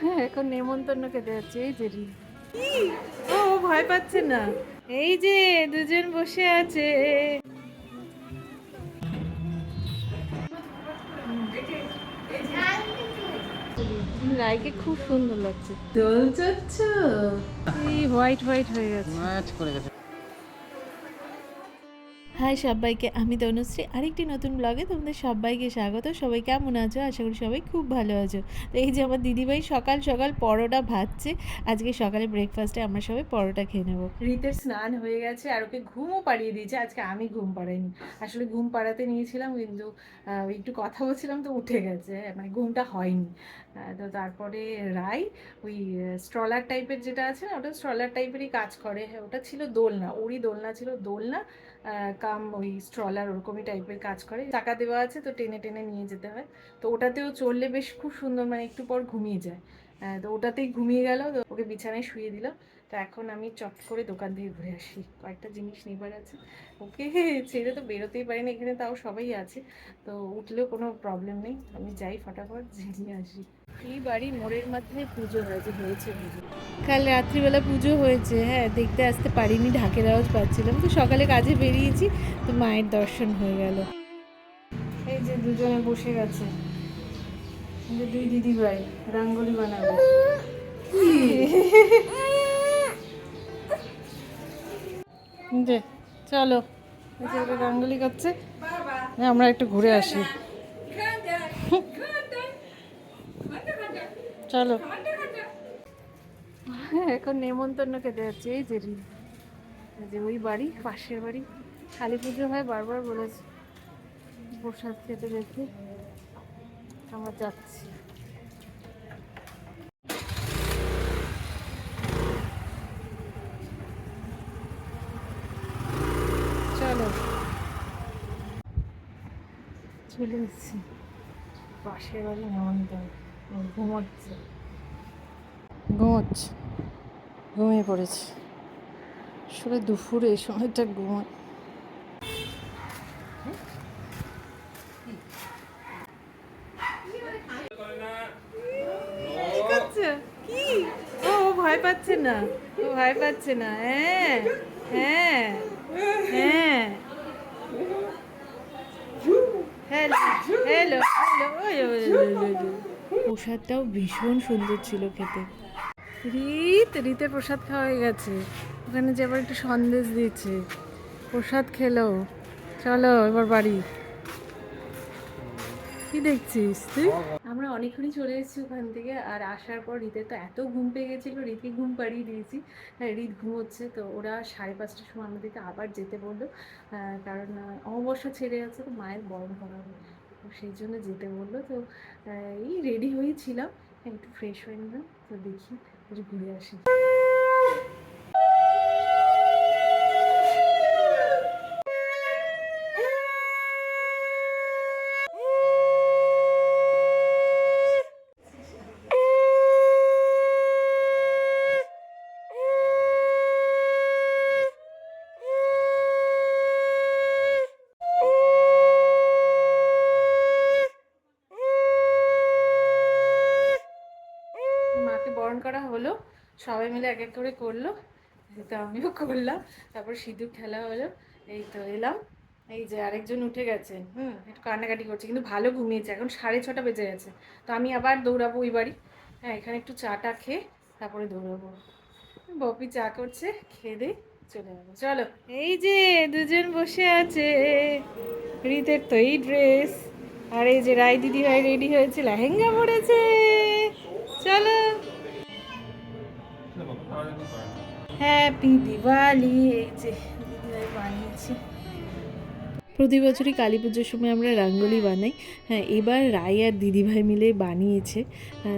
হ্যাঁ এখন নেমন্তন্ন খেতে যাচ্ছে এই যে। ও ভয় পাচ্ছে না। এই যে দুজন বসে আছে। রাইকে খুব সুন্দর লাগছে। দোল চাচ্ছ এই হোয়াইট হোয়াইট হয়ে গেছে। ম্যাচ করে গেছে। হাই সবাইকে, আমি তনুশ্রী। আরেকটি নতুন ব্লগে তোমাদের সবাইকে স্বাগত। সবাই কেমন আছো? আশা করি সবাই খুব ভালো আছো। তো এই যে আমার দিদিভাই সকাল সকাল পরোটা ভাজছে। আজকে সকালে ব্রেকফাস্টে আমরা সবাই পরোটা খেয়ে নেব। রীতের স্নান হয়ে গেছে আর ওকে ঘুমও পাড়িয়ে দিয়েছে। আজকে আমি ঘুম পাড়াইনি। আসলে ঘুম পাড়াতে নিয়েছিলাম কিন্তু একটু কথা বলছিলাম তো উঠে গেছে। মানে ঘুমটা হয়নি। তো তারপরে রাই ওই স্ট্রলার টাইপের যেটা আছে না, ওটা স্ট্রলার টাইপেরই কাজ করে। হ্যাঁ ওটা ছিল দোলনা। ওরই দোলনা ছিল দোলনা। কাম ওই স্ট্রলার ওরকমই টাইপের কাজ করে। টাকা দেওয়া আছে তো টেনে টেনে নিয়ে যেতে হয়। তো ওটাতেও চললে বেশ খুব সুন্দর মানে একটু পর ঘুমিয়ে যায়। তো ওটাতেই ঘুমিয়ে গেল, তো ওকে বিছানায় শুয়ে দিল। তো এখন আমি চট করে দোকান থেকে ঘুরে আসি। কয়েকটা জিনিস নেবার আছে। ওকে ছেড়ে তো বেরোতেই পারি না এখানে তাও সবাই আছে। তো উঠলেও কোনো প্রবলেম নেই। আমি যাই ফটাফট নিয়ে আসি। এই বাড়ির মোড়ের মাধ্যমে পুজো হয়েছে হয়েছে পুজো। কাল রাত্রিবেলা পুজো হয়েছে হ্যাঁ দেখতে আসতে পারিনি, ঢাকের আওয়াজ পাচ্ছিলাম। তো সকালে কাজে বেরিয়েছি, তো মায়ের দর্শন হয়ে গেল। এই যে দুজনে বসে গেছে। দুই দিদি ভাই রাঙ্গলি বানাবে। যে চলো রাঙ্গলি করছে আমরা একটু ঘুরে আসি। চলো। হ্যাঁ এখন নেমন্তন্ন খেতে যাচ্ছে। এই যে। যে ওই বাড়ি পাশের বাড়ি। কালী পুজো হয় বারবার বলেছে। প্রসাদ খেতে যেতে আমরা যাচ্ছি। চলো। চলে এসছি। পাশের বাড়ি ও ঘুমাচ্ছে। ঘুমোচ্ছে। ঘুমিয়ে পড়েছে। আসলে দুপুরে এই সময়টা ঘুমায় কি ও ও ভয় পাচ্ছে না, ও ভয় পাচ্ছে না। হ্যাঁ হ্যাঁ হ্যাঁ। হ্যালো হ্যালো হ্যালো প্রসাদটাও ভীষণ সুন্দর ছিল খেতে। রীত, রীতের প্রসাদ খাওয়া হয়ে গেছে। ওখানে যে আবার একটু সন্দেশ দিয়েছে। প্রসাদ খেলো। চলো, এবার বাড়ি। কি দেখছিস তুই? আমরা অনেকক্ষণই চলে এসেছি ওখান থেকে আর আসার পর রীতের তো এত ঘুম পেয়ে গেছিল রীতকে ঘুম পাড়িয়ে দিয়েছি। হ্যাঁ রীত ঘুমোচ্ছে তো ওরা সাড়ে পাঁচটার সময় আমাদেরকে আবার যেতে বলল। কারণ অমাবস্যা ছেড়ে যাচ্ছে তো মায়ের বরণ করা তো সেই জন্য যেতে বলল। তো এই রেডি হয়েই ছিলাম। হ্যাঁ, একটু ফ্রেশ হয়ে নিলাম তো দেখি ঘুরে আসি। সবাই মিলে এক এক করে করল। তো আমিও করলাম। তারপর সিঁদুর খেলা হলো। এই তো এলাম। এই যে আরেকজন উঠে গেছে। হুম, একটু কান্নাকাটি করছে, কিন্তু ভালো ঘুমিয়েছে। এখন সাড়ে ছটা বেজে গেছে। তো আমি আবার দৌড়াবো ওই বাড়ি। হ্যাঁ এখানে একটু চাটা খেয়ে তারপরে দৌড়াবো। বপি চা করছে, খেয়ে দিয়ে চলে যাব। চলো। এই যে দুজন বসে আছে। রীতের তো এই ড্রেস। আর এই যে রায় দিদি ভাই রেডি হয়েছে, লেহেঙ্গা পরেছে। চলো। হ্যাপি দিওয়ালি এই যে দিদিভাই বানিয়েছে। প্রতি বছরই কালী পুজোর সময় আমরা রাঙ্গোলি বানাই। হ্যাঁ এবার রাই আর দিদিভাই মিলে বানিয়েছে।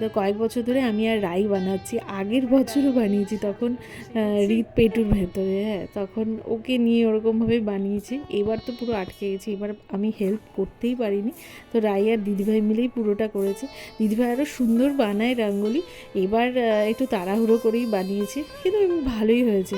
তো কয়েক বছর ধরে আমি আর রাই বানাচ্ছি। আগের বছরও বানিয়েছি তখন আহ, পেটুর ভেতরে। হ্যাঁ তখন ওকে নিয়ে ওরকমভাবে বানিয়েছি। এবার তো পুরো আটকে গেছি। এবার আমি হেল্প করতেই পারিনি। তো রাই আর দিদিভাই মিলেই পুরোটা করেছে। দিদিভাই আরও সুন্দর বানায় রাঙ্গোলি। এবার একটু তাড়াহুড়ো করেই বানিয়েছে। কিন্তু ভালোই হয়েছে।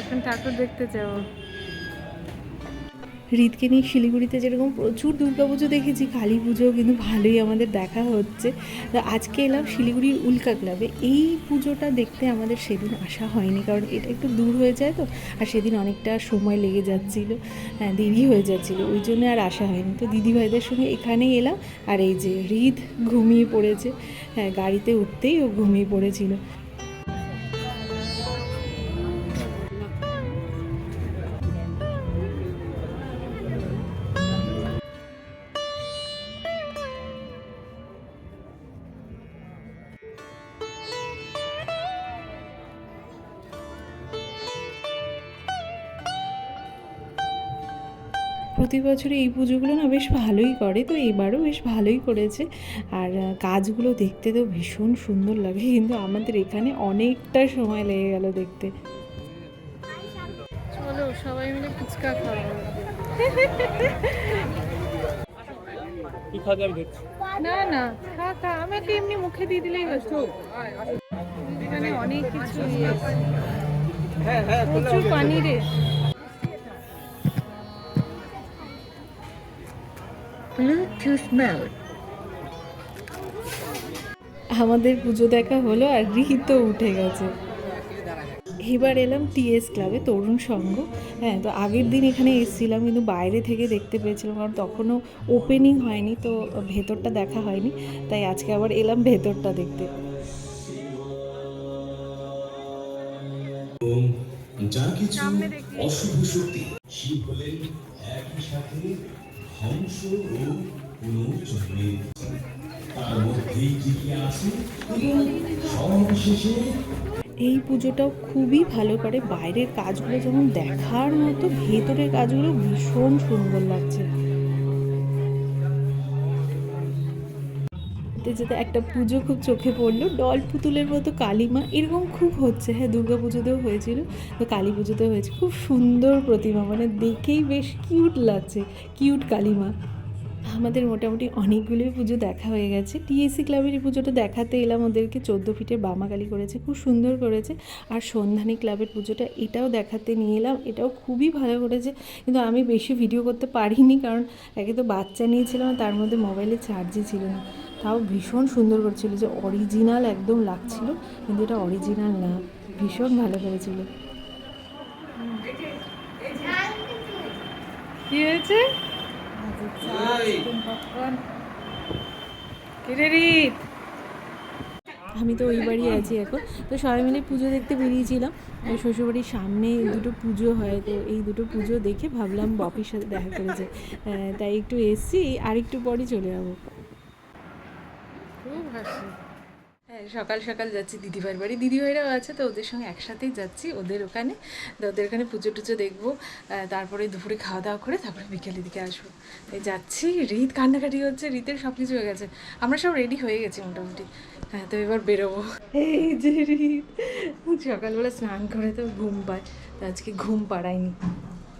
এখন ঠাকুর দেখতে যাব। হৃদকে নিয়ে শিলিগুড়িতে যেরকম প্রচুর দুর্গাপুজো দেখেছি কালী পুজো কিন্তু ভালোই আমাদের দেখা হচ্ছে। তো আজকে এলাম শিলিগুড়ির উল্কা ক্লাবে এই পুজোটা দেখতে আমাদের সেদিন আসা হয়নি, কারণ এটা একটু দূর হয়ে যায় তো, আর সেদিন অনেকটা সময় লেগে যাচ্ছিল হ্যাঁ দেরি হয়ে যাচ্ছিল, ওই জন্য আর আসা হয়নি। তো দিদিভাইদের সঙ্গে এখানেই এলাম, আর এই যে হৃদ ঘুমিয়ে পড়েছে হ্যাঁ গাড়িতে উঠতেই ও ঘুমিয়ে পড়েছিল। প্রতি বছর এই পুজোগুলো না বেশ ভালোই করে তো এবারও বেশ ভালোই করেছে। আর কাজগুলো দেখতে তো ভীষণ সুন্দর লাগে কিন্তু আমাদের এখানে অনেকটা সময় লেগে গেল দেখতে। চলো সবাই মিলে ফুচকা কি খাওয়া না না খা খা আমাকে এমনি মুখে দিয়ে দিলেই এখানে অনেক কিছু ইয়ে প্রচুর পানি রে আমাদের পুজো দেখা হলো আর ঋহিতও উঠে গেছে। এবার এলাম টিএস ক্লাবে তরুণ সংঘ। হ্যাঁ তো আগের দিন এখানে এসেছিলাম কিন্তু বাইরে থেকে দেখতে পেয়েছিলাম কারণ তখনও ওপেনিং হয়নি তো ভেতরটা দেখা হয়নি। তাই আজকে আবার এলাম ভেতরটা দেখতে। যা কিছু অশুভ শক্তি শিব হলেন একই সাথে ধ্বংস ও এই পুজোটাও খুবই ভালো করে বাইরের কাজগুলো যেমন দেখার মতো, ভেতরের কাজগুলো ভীষণ সুন্দর লাগছে। যেতে যেতে একটা পুজো খুব চোখে পড়ল। ডল পুতুলের মতো কালিমা, এরকম খুব হচ্ছে। হ্যাঁ দুর্গা পুজোতেও হয়েছিল। তো কালী পুজোতেও হয়েছে। খুব সুন্দর প্রতিমা মানে দেখেই বেশ কিউট লাগছে। কিউট কালিমা। আমাদের মোটামুটি অনেকগুলোই পুজো দেখা হয়ে গেছে। টিএসসি ক্লাবের এই পুজোটা দেখাতে এলাম ওদেরকে চোদ্দ ফিটের বামাকালি করেছে খুব সুন্দর করেছে। আর সন্ধানী ক্লাবের পুজোটা এটাও দেখাতে নিয়ে এলাম এটাও খুবই ভালো করেছে। কিন্তু আমি বেশি ভিডিও করতে পারিনি কারণ একে তো বাচ্চা নিয়েছিলাম তার মধ্যে মোবাইলে চার্জই ছিল না। তাও ভীষণ সুন্দর করছিল যে অরিজিনাল একদম লাগছিল কিন্তু এটা অরিজিনাল না ভীষণ ভালো করেছিল। কি হয়েছে? আমি তো ওই বাড়ি আছি এখন। তো সবাই মিলে পুজো দেখতে বেরিয়েছিলাম। ওই শ্বশুরবাড়ির সামনে দুটো পুজো হয় তো এই দুটো পুজো দেখে ভাবলাম বপির সাথে দেখা করেছে আহ, তাই একটু এসছি আর একটু পরে চলে যাব। খুব হাসি। হ্যাঁ সকাল সকাল যাচ্ছি, দিদিভাইয়ের বাড়ি। দিদিভাইরাও আছে, তো ওদের সঙ্গে একসাথেই যাচ্ছি, ওদের ওখানে। তো ওদের ওখানে পুজো টুজো দেখব তারপরে দুপুরে খাওয়া দাওয়া করে তারপরে বিকেলের দিকে আসব। তাই যাচ্ছি, রীত কান্নাকাটি হচ্ছে, রীতের সব কিছু হয়ে গেছে। আমরা সব রেডি হয়ে গেছি মোটামুটি। হ্যাঁ তো এবার বেরোবো। এই যে রীত, সকালবেলা স্নান করে তো ঘুম পায়, তো আজকে ঘুম পাড়ায়নি।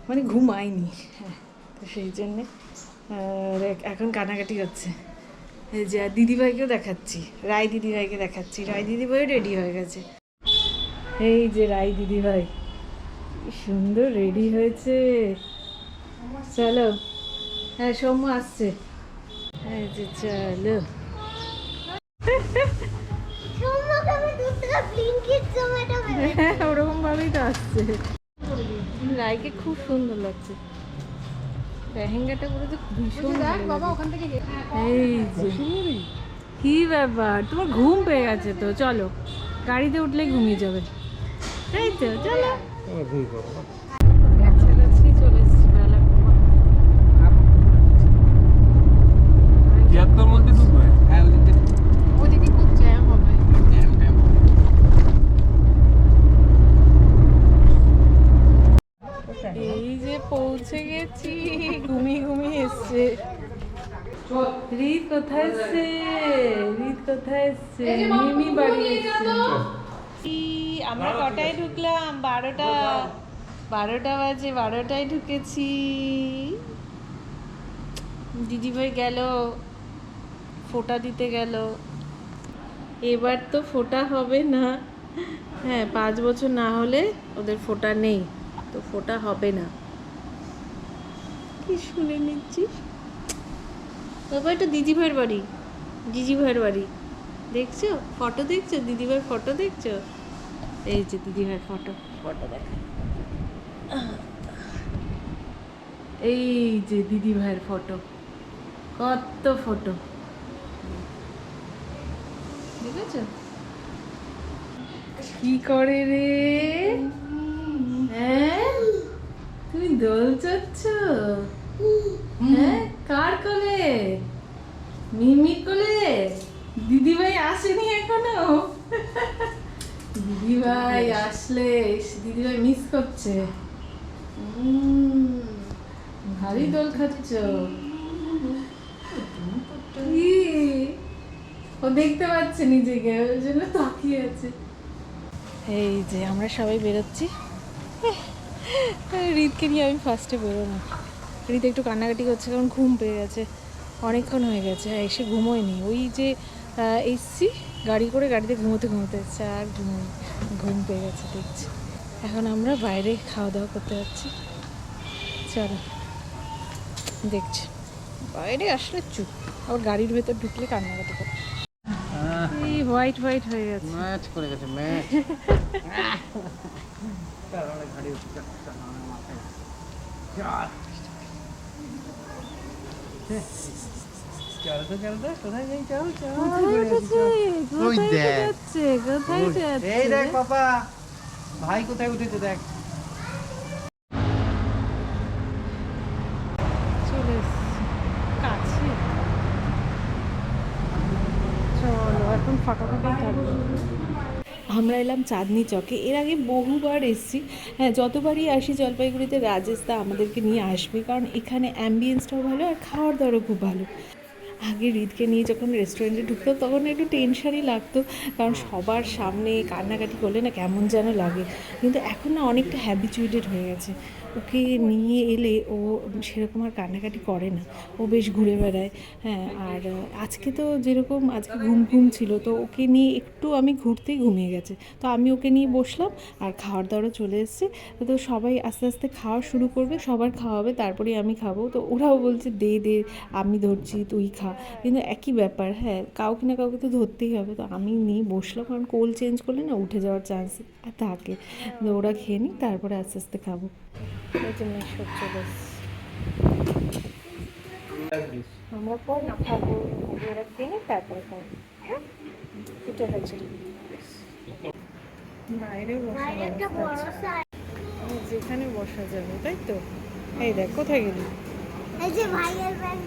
মানে ঘুম আয়নি হ্যাঁ তো সেই জন্যে এখন কান্নাকাটি হচ্ছে। যে দিদিভাইকেও দেখাচ্ছি। রায় দিদিভাইকে দেখাচ্ছি। রায় দিদিভাইও রেডি হয়ে গেছে। এই যে রায় দিদিভাই কি সুন্দর রেডি হয়েছে। চলো হ্যাঁ সৌম্য আসছে। এই যে চলো। হ্যাঁ ওরকম ভাবেই তো আসছে। রায়কে খুব সুন্দর লাগছে। লেহেঙ্গাটা পরে তো ভীষণ বাবা ওখান থেকে এই যে কি ব্যাপার? তোমার ঘুম পেয়ে গেছে তো চলো। গাড়িতে উঠলে ঘুমিয়ে যাবে। তাই তো চলো। কাছাকাছি চলে এসেছি বেলা তিয়াত্তর মধ্যে ঢুকবে ওদিকে খুব জ্যাম হবে এই যে পৌঁছে গেছি ঘুমিয়ে ঘুমিয়ে এসছে রিত কোথায় এসছে রিত কোথায় এসছে মিমি বাড়ি এসছে আমরা কটায় ঢুকলাম? বারোটা বারোটা বাজে বারোটায় ঢুকেছি। দিদিভাই গেল ফোঁটা দিতে গেল। এবার তো ফোঁটা হবে না। হ্যাঁ পাঁচ বছর না হলে ওদের ফোটা নেই তো ফোটা হবে না। কি শুনে নিচ্ছিস? এটা দিদি ভাইয়ের বাড়ি। দিদি ভাইয়ের বাড়ি। দেখছ? ফটো দেখছ? দিদি ভাইয়ের ফটো দেখছ? এই যে দিদি ভাইয়ের ফটো। ফটো দেখ। এই যে দিদি ভাইয়ের ফটো। কত ফটো। দেখেছ? কি করে রে? হ্যাঁ? তুমি দোল চাচ্ছ? হ্যাঁ? কার কোলে? মিমির কোলে? দিদিভাই আসেনি এখনও? দিদিভাই আসলে দিদি দিদিভাই মিস করছে। ভারী দোল খাচ্ছ। ও দেখতে পাচ্ছে নিজেকে, ওই জন্য তাকিয়ে আছে। এই যে আমরা সবাই বেরোচ্ছি। রিদকে নিয়ে আমি ফার্স্টে বেরোনো রিদ একটু কান্নাকাটি করছে কারণ ঘুম পেয়ে গেছে। অনেকক্ষণ হয়ে গেছে এসে ঘুমোয়নি ওই যে এসছি গাড়ি করে গাড়িতে ঘুমোতে ঘুমোতে যাচ্ছে আর ঘুমোই ঘুম পেয়ে গেছে দেখছি। এখন আমরা বাইরে খাওয়া দাওয়া করতে যাচ্ছি। চলো দেখছি। বাইরে আসলে চুপ আবার গাড়ির ভেতর ঢুকলে কান্নাকাটি করে। এই হোয়াইট হোয়াইট হয়ে গেছে। ম্যাচ করে গেছে ম্যাচ। কোথায় উঠেছে? ওই দেখ। কোথায় যাচ্ছে? এই দেখ পাপা ভাই কোথায় উঠেছে দেখ চলে কাছে। চলো এখন ফাঁকা ফাঁকা থাকব আমরা এলাম চাঁদনি চকে। এর আগে বহুবার এসছি। হ্যাঁ যতবারই আসি জলপাইগুড়িতে রাজেশ দা আমাদেরকে নিয়ে আসবে, কারণ এখানে অ্যাম্বিয়েন্সটাও ভালো আর খাওয়ার দাওয়ারও খুব ভালো। আগে হৃদকে নিয়ে যখন রেস্টুরেন্টে ঢুকতো, তখন একটু টেনশনই লাগতো, কারণ সবার সামনে কান্নাকাটি করলে না কেমন যেন লাগে। কিন্তু এখন না অনেকটা হ্যাবিচুয়েটেড হয়ে গেছে। ওকে নিয়ে এলে ও সেরকম আর কান্নাকাটি করে না। ও বেশ ঘুরে বেড়ায় হ্যাঁ আর আজকে তো যেরকম আজকে ঘুম ঘুম ছিল, তো ওকে নিয়ে একটু আমি ঘুরতেই ঘুমিয়ে গেছে। তো আমি ওকে নিয়ে বসলাম আর খাওয়ার দাওয়ারও চলে এসছে। তো সবাই আস্তে আস্তে খাওয়া শুরু করবে, সবার খাওয়াবে তারপরে আমি খাব। তো ওরাও বলছে, দে দে, আমি ধরছি, তুই খা। কিন্তু একই ব্যাপার হ্যাঁ কাউকে না কাউকে তো ধরতেই হবে। তো আমি নিয়ে বসলাম, কারণ কোল চেঞ্জ করলে না উঠে যাওয়ার চান্স থাকে। তো ওরা খেয়ে নিই তারপরে আস্তে আস্তে খাব। এই যে মেশো চলে আমরা পরে খাব আগে ওরা তারপরে খাব। হ্যাঁ? এটা হচ্ছে বাইরে বসা যেখানে বসা যাবে তাই তো? এই দেখ কোথায় গেলি? এই যে ভাইয়ের ব্যাগ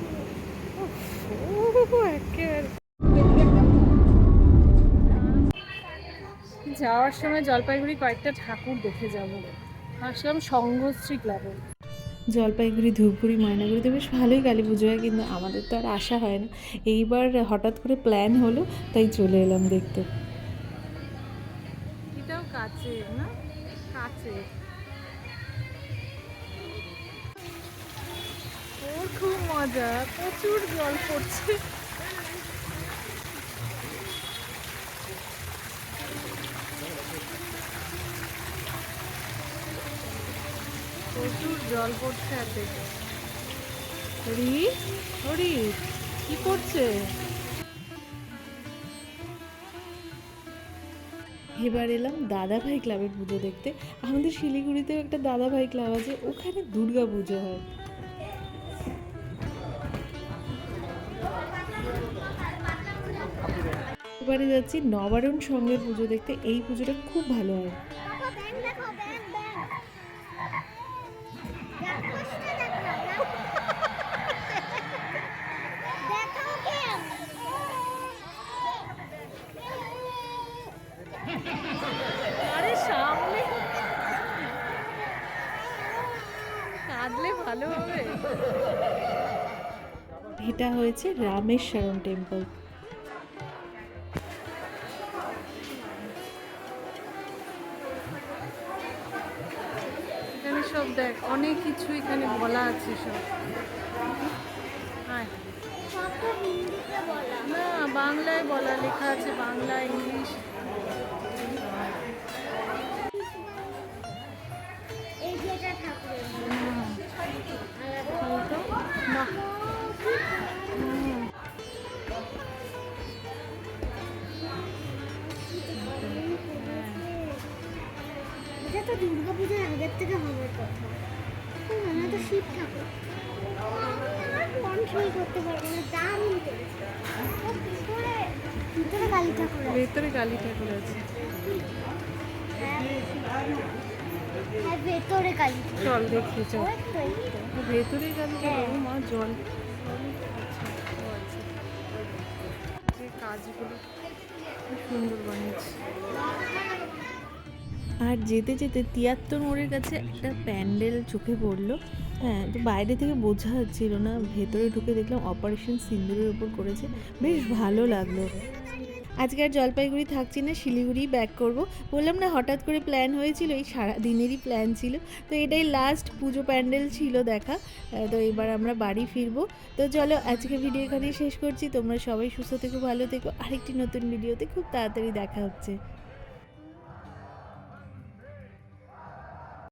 একেবারে। যাওয়ার সময় জলপাইগুড়ি কয়েকটা ঠাকুর দেখে যাব। আসলাম সংঘশ্রী ক্লাবে জলপাইগুড়ি ধূপগুড়ি ময়নাগুড়িতে বেশ ভালোই কালী পুজো হয় কিন্তু আমাদের তো আর আসা হয় না। এইবার হঠাৎ করে প্ল্যান হলো তাই চলে এলাম দেখতে। এটাও কাছে না? কাছে। ওর খুব মজা প্রচুর জল পড়ছে। প্রচুর জল পড়ছে আর হরি হরি, কি করছে? এবার এলাম দাদা ভাই ক্লাবের পুজো দেখতে। আমাদের শিলিগুড়িতেও একটা দাদা ভাই ক্লাব আছে, ওখানে দুর্গা পুজো হয়। এবারে যাচ্ছি নবারণ সঙ্গের পুজো দেখতে, এই পুজোটা খুব ভালো হয়। আরে কাঁদলে ভালো হবে। এটা হয়েছে রামেশ্বরম টেম্পল সব দেখ অনেক কিছু এখানে বলা আছে সব। না বাংলায় বলা লেখা আছে বাংলা ইংলিশ। না তো দুর্গা পূজার আগের থেকে হবে কথা। মনে তো শিব ঠাকুর। কন্ট্রোল করতে পারব না দারুণ করেছে। ও ভিতরে ভিতরে কালী ঠাকুর আছে। ভেতরে কালী ঠাকুর আছে। হ্যাঁ। হ্যাঁ, ভেতরে কালী চল দেখি চল। ভেতরে কালী ঠাকুর মা জল। যে কাজগুলো সুন্দর বানিয়েছে। আর যেতে যেতে তিয়াত্তর মোড়ের কাছে একটা প্যান্ডেল চোখে পড়ল। হ্যাঁ তো বাইরে থেকে বোঝা যাচ্ছিল না, ভেতরে ঢুকে দেখলাম অপারেশন সিন্দুরের উপর করেছে। বেশ ভালো লাগল। আজকে আর জলপাইগুড়ি থাকছি না শিলিগুড়ি ব্যাক করব। বললাম না, হঠাৎ করে প্ল্যান হয়েছিল, এই সারা দিনেরই প্ল্যান ছিল। তো এটাই লাস্ট পুজো প্যান্ডেল ছিল দেখা। তো এবার আমরা বাড়ি ফিরবো। তো চলো, আজকে ভিডিও এখানেই শেষ করছি। তোমরা সবাই সুস্থ থেকো, ভালো থেকো। আরেকটি নতুন ভিডিওতে খুব তাড়াতাড়ি দেখা হচ্ছে।